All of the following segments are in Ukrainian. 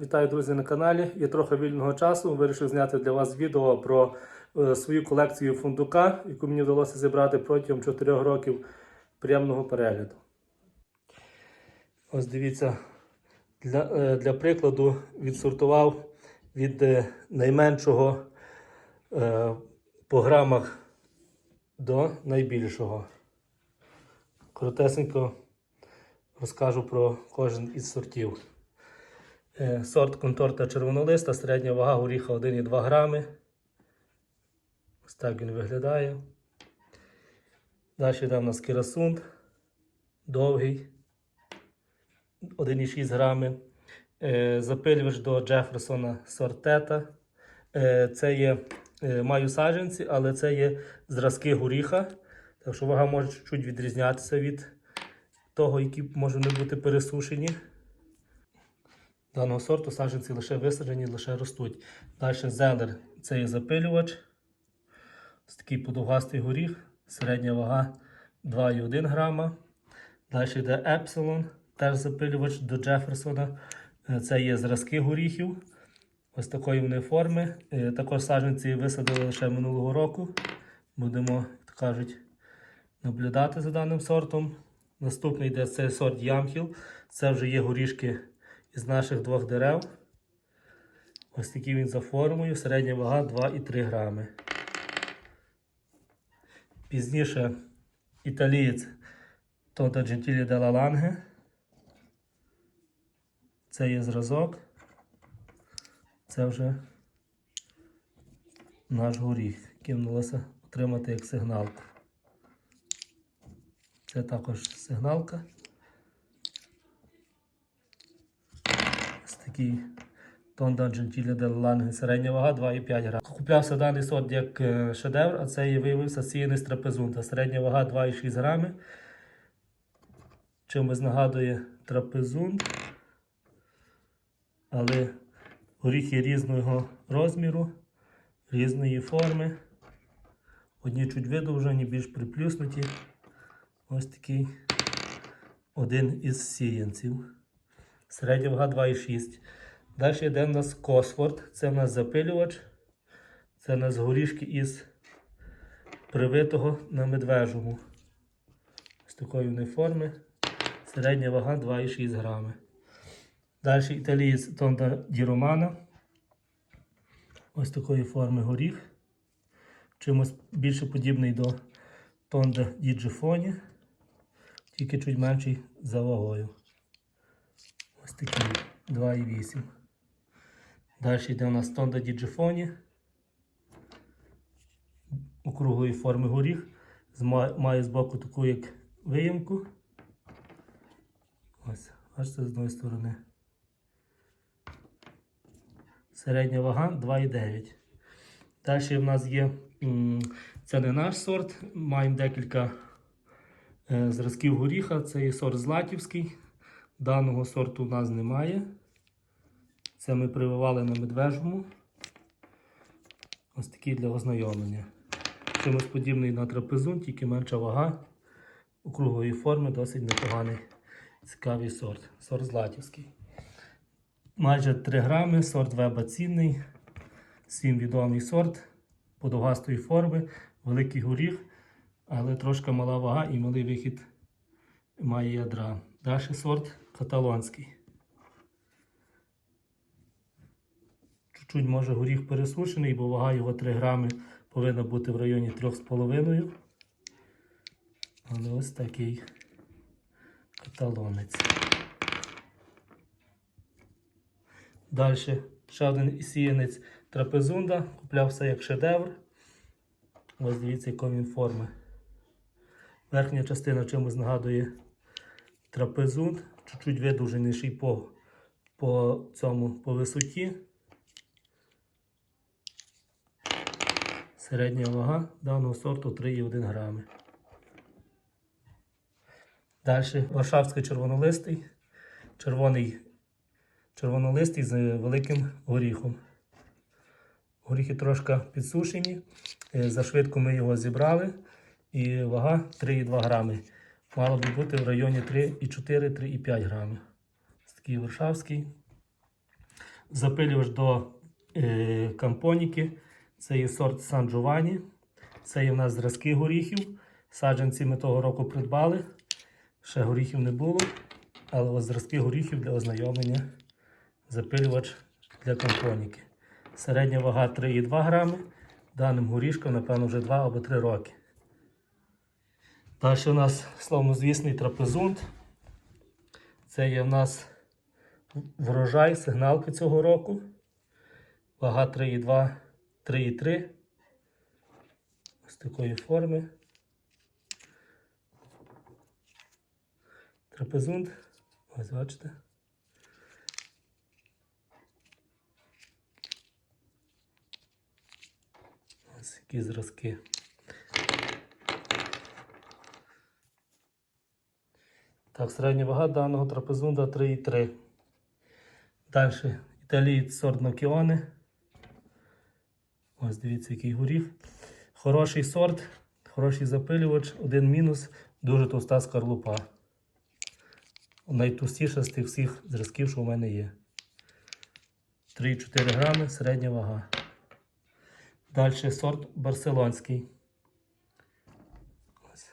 Вітаю, друзі, на каналі. Є трохи вільного часу. Вирішив зняти для вас відео про е, свою колекцію фундука, яку мені вдалося зібрати протягом 4 років приємного перегляду. Ось дивіться, для, е, для прикладу відсортував від е, найменшого по грамах до найбільшого. Коротесенько розкажу про кожен із сортів. Е, Сорт конторта червонолиста, середня вага горіха 1,2 грами. Ось так він виглядає. Далі йде в нас кірасунд, довгий, 1,6 грами. Е, Запилювач до Джеферсона сорт тета. Е, Це є, маю саджанці, але це є зразки горіха. Так що вага може чуть відрізнятися від того, які можуть бути пересушені. Даного сорту саджанці лише висаджені, лише ростуть. Далі зелер це є запилювач. Ось такий подовгастий горіх, середня вага 2,1 грама. Далі йде Епсилон, теж запилювач до Джеферсона. Е, Це є зразки горіхів. Ось такої вони форми. Е, Також саджанці висадили лише минулого року. Будемо, як кажуть, наблюдати за даним сортом. Наступний йде це сорт Ямхіл. Це вже є горішки із наших двох дерев. Ось такий він за формою. Середня вага 2,3 грами. Пізніше італієць Тото Джентілі Дела Ланге. Це є зразок. Це вже наш горіх, який вдалося отримати як сигналку. Це також сигналка. Ось такий Тонда Джентілі де Ланге. Середня вага 2,5 грам. Куплявся даний сорт як е, шедевр, а це виявився сіяний з трапезунта. Середня вага 2,6 грами. Чимось нагадує трапезунт. Але горіхи різного розміру, різної форми. Одні чуть видовжені, більш приплюснуті. Ось такий один із сіянців. Середня вага 2,6. Далі йде в нас Косфорд. Це в нас запилювач. Це в нас горішки із привитого на медвежому. З такої вони форми. Середня вага 2,6 грами. Далі італієць Тонда Ді Романа. Ось такої форми горіх. Чимось більше подібний до Тонда Ді. Тільки чуть менший за вагою. Ось такий 2,8. Далі йде у нас Тонда Діджифоні. Округлої форми горіх. Має збоку таку як виїмку. Ось, аж це з одної сторони. Середня вага 2,9. Далі в нас є, це не наш сорт, маємо декілька е, зразків горіха. Це є сорт Златівський. Даного сорту у нас немає. Це ми прививали на медвежому. Ось такий для ознайомлення. Чимось подібний на трапезун, тільки менша вага. Округлої форми, досить непоганий. Цікавий сорт. Сорт Златівський. Майже 3 грами, сорт веба цінний. Всім відомий сорт подовгастої форми, великий горіх, але трошки мала вага і малий вихід має ядра. Далі сорт каталонський. Чуть-чуть може горіх пересушений, бо вага його 3 грами повинна бути в районі 3,5. Але ось такий каталонець. Далі ще один сіянець трапезунда. Куплявся як шедевр. Ось дивіться, якої він форми. Верхня частина чимось нагадує трапезунд, чуть-чуть видовженіший по, по цьому по висоті. Середня вага даного сорту 3,1 грами. Далі Варшавський червонолистий. Червоний червонолистий з великим горіхом. Горіхи трошки підсушені. Е, Зашвидко ми його зібрали. І вага 3,2 грами. Мало би бути в районі 3,4-3,5 грами. Такий Варшавський. запилювач до е, кампоніки. Це є сорт Сан Джованні. Це є в нас зразки горіхів. Саджанці ми того року придбали. Ще горіхів не було. Але ось зразки горіхів для ознайомлення. Запилювач для кампоніки. Середня вага 3,2 грами. Даним горішкам, напевно, вже 2 або 3 роки. Далі у нас славнозвісний трапезунт. Це є в нас врожай, сигналки цього року. Вага 3,2, 3,3. Ось такої форми. Трапезунт. Ось бачите. Ось які зразки. Так, середня вага даного трапезунда 3,3. Далі італієць сорт Нокіоне. Ось дивіться, який горіх. Хороший сорт, хороший запилювач, один мінус, дуже товста скорлупа. Найтовстіша з тих всіх зразків, що в мене є. 3,4 грами, середня вага. Далі сорт барселонський. Ось.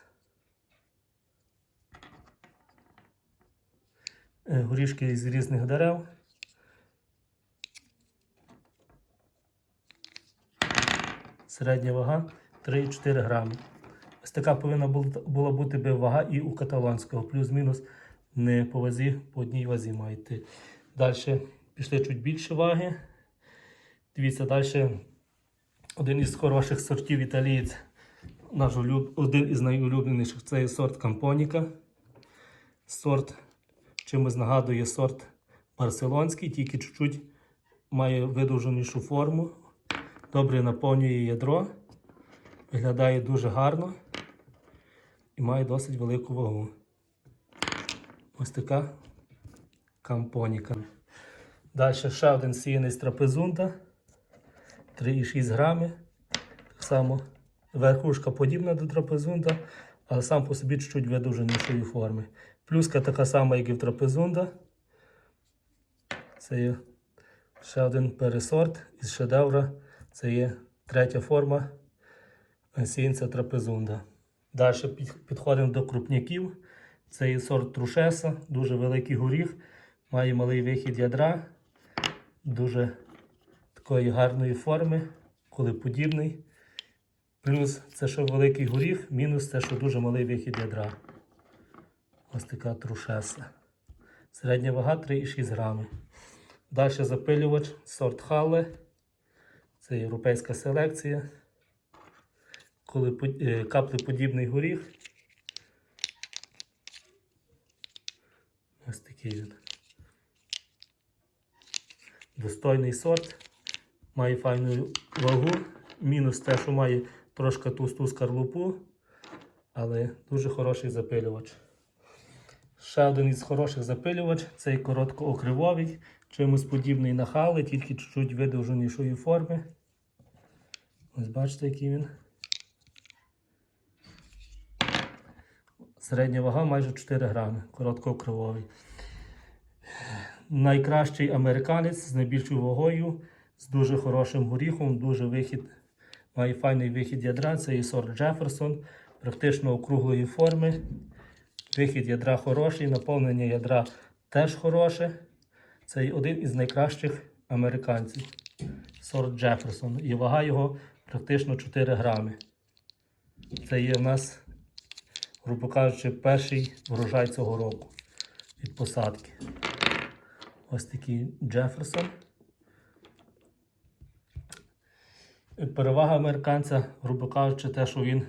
Е, Горішки з різних дерев. Середня вага 3,4 грами. Ось така повинна була бути би вага і у каталонського. Плюс-мінус не по вазі, по одній вазі має йти. Далі пішли чуть більше ваги. Дивіться, далі один із хороших сортів італієць. Наш улюб... Один із найулюбленіших це сорт Кампоніка. Сорт чимось нагадує сорт барселонський, тільки чуть-чуть має видовженішу форму. Добре наповнює ядро. Виглядає дуже гарно і має досить велику вагу. Ось така кампоніка. Далі ще один сіяний з трапезунта. 3,6 грами. Так само верхушка подібна до трапезунда, але сам по собі чуть-чуть видовженішої форми. Плюска така сама, як і в трапезунда. Це є ще один пересорт із шедевра. Це є третя форма сіянця трапезунда. Далі підходимо до крупняків. Це є сорт трушеса, дуже великий горіх, має малий вихід ядра, дуже такої гарної форми, коли подібний. Плюс це що великий горіх, мінус це, що дуже малий вихід ядра. Ось така трушеса. Середня вага 3,6 грами. Далі запилювач сорт Халле. Це європейська селекція. Коли е, каплеподібний горіх. Ось такий він. Достойний сорт. Має файну вагу. Мінус те, що має трошки товсту скорлупу, але дуже хороший запилювач. Ще один із хороших запилювач цей короткоокривовий, чимось подібний на хали, тільки чуть-чуть видовженішої форми. Ось бачите, який він. Середня вага майже 4 грами, короткоокривовий. Найкращий американець з найбільшою вагою, з дуже хорошим горіхом, дуже вихід, має файний вихід ядра. Це і сорт Джеферсон, практично округлої форми. Вихід ядра хороший, наповнення ядра теж хороше. Це один із найкращих американців. Сорт Джеферсон. І вага його практично 4 грами. Це є в нас, грубо кажучи, перший врожай цього року від посадки. Ось такий Джеферсон. Перевага американця, грубо кажучи, те, що він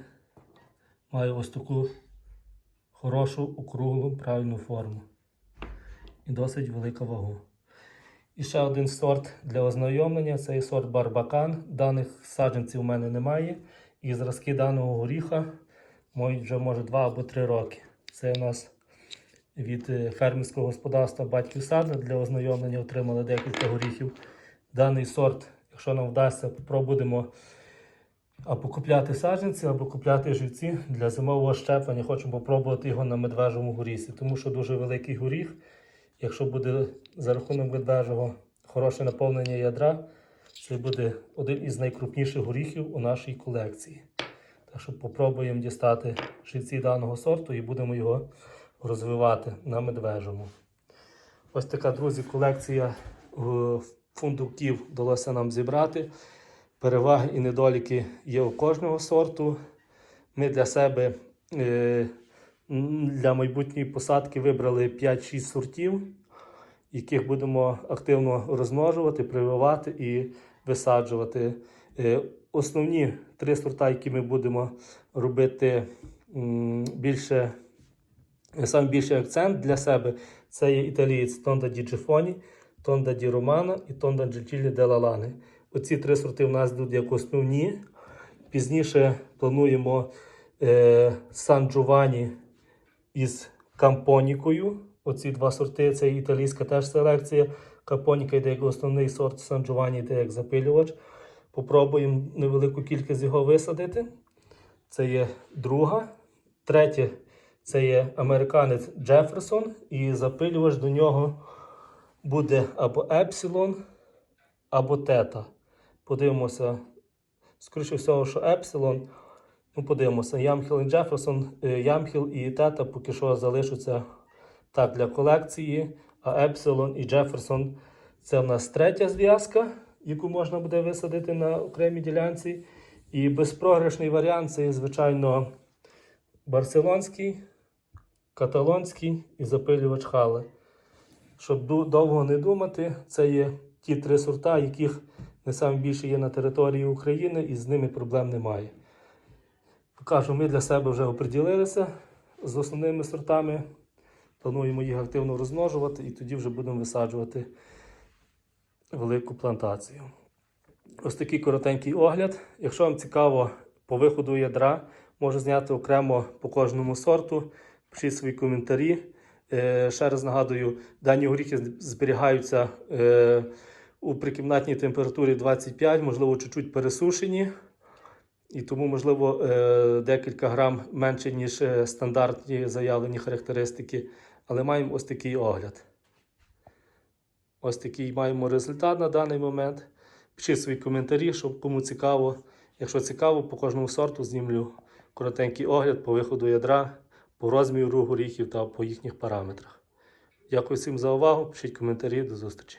має ось таку хорошу, округлу, правильну форму. І досить велика вагу. І ще один сорт для ознайомлення це сорт Барбакан. Даних саджанців у мене немає. І зразки даного горіха мають вже може 2 або 3 роки. Це у нас від е, фермерського господарства батьків садна для ознайомлення отримали декілька горіхів. Даний сорт, якщо нам вдасться, пробудемо або купляти саджанці, або купляти живці для зимового щеплення. Хочемо попробувати його на медвежому горісі, тому що дуже великий горіх. Якщо буде за рахунок медвежого хороше наповнення ядра. Це буде один із найкрупніших горіхів у нашій колекції. Так що попробуємо дістати живці даного сорту і будемо його розвивати на медвежому. Ось така, друзі, колекція е, фундуків вдалося нам зібрати. Переваги і недоліки є у кожного сорту. Ми для себе е, для майбутньої посадки вибрали 5-6 сортів, яких будемо активно розмножувати, прививати і висаджувати. Е, Основні три сорта, які ми будемо робити більше, більший акцент для себе, це є італієць Тонда Ді Джефоні, Тонда Ді Романа і Тонда Джельчілі де Лалани. Оці три сорти в нас йдуть як основні. Пізніше плануємо е, Сан Джованні із кампонікою. Оці два сорти це італійська теж селекція. Кампоніка йде як основний сорт, Сан Джованні йде як запилювач. Попробуємо невелику кількість його висадити. Це є друга. Третє це є американець Джеферсон. І запилювач до нього буде або Епсилон, або Тета. Подивимося. Скоріше всього, що Епсилон. Ну, подивимося, Ямхіл і Джеферсон, е, Ямхіл і Тета поки що залишаться так для колекції. А Епсилон і Джеферсон це в нас третя зв'язка, яку можна буде висадити на окремій ділянці. І безпрограшний варіант це, звичайно, барселонський, каталонський і запилювач Хале. Щоб довго не думати, це є ті три сорта, яких не найбільше є на території України, і з ними проблем немає. Кажу, ми для себе вже оприділилися з основними сортами. Плануємо їх активно розмножувати і тоді вже будемо висаджувати велику плантацію. Ось такий коротенький огляд. Якщо вам цікаво по виходу ядра, можу зняти окремо по кожному сорту. Пишіть свої коментарі. Е, ще раз нагадую, дані горіхи зберігаються е, у прикімнатній температурі 25, можливо, чуть-чуть пересушені. І тому, можливо, е, декілька грам менше, ніж е, стандартні заявлені характеристики. Але маємо ось такий огляд. Ось такий маємо результат на даний момент. Пишіть свої коментарі, щоб кому цікаво. Якщо цікаво, по кожному сорту знімлю коротенький огляд по виходу ядра, по розміру горіхів та по їхніх параметрах. Дякую всім за увагу. Пишіть коментарі. До зустрічі.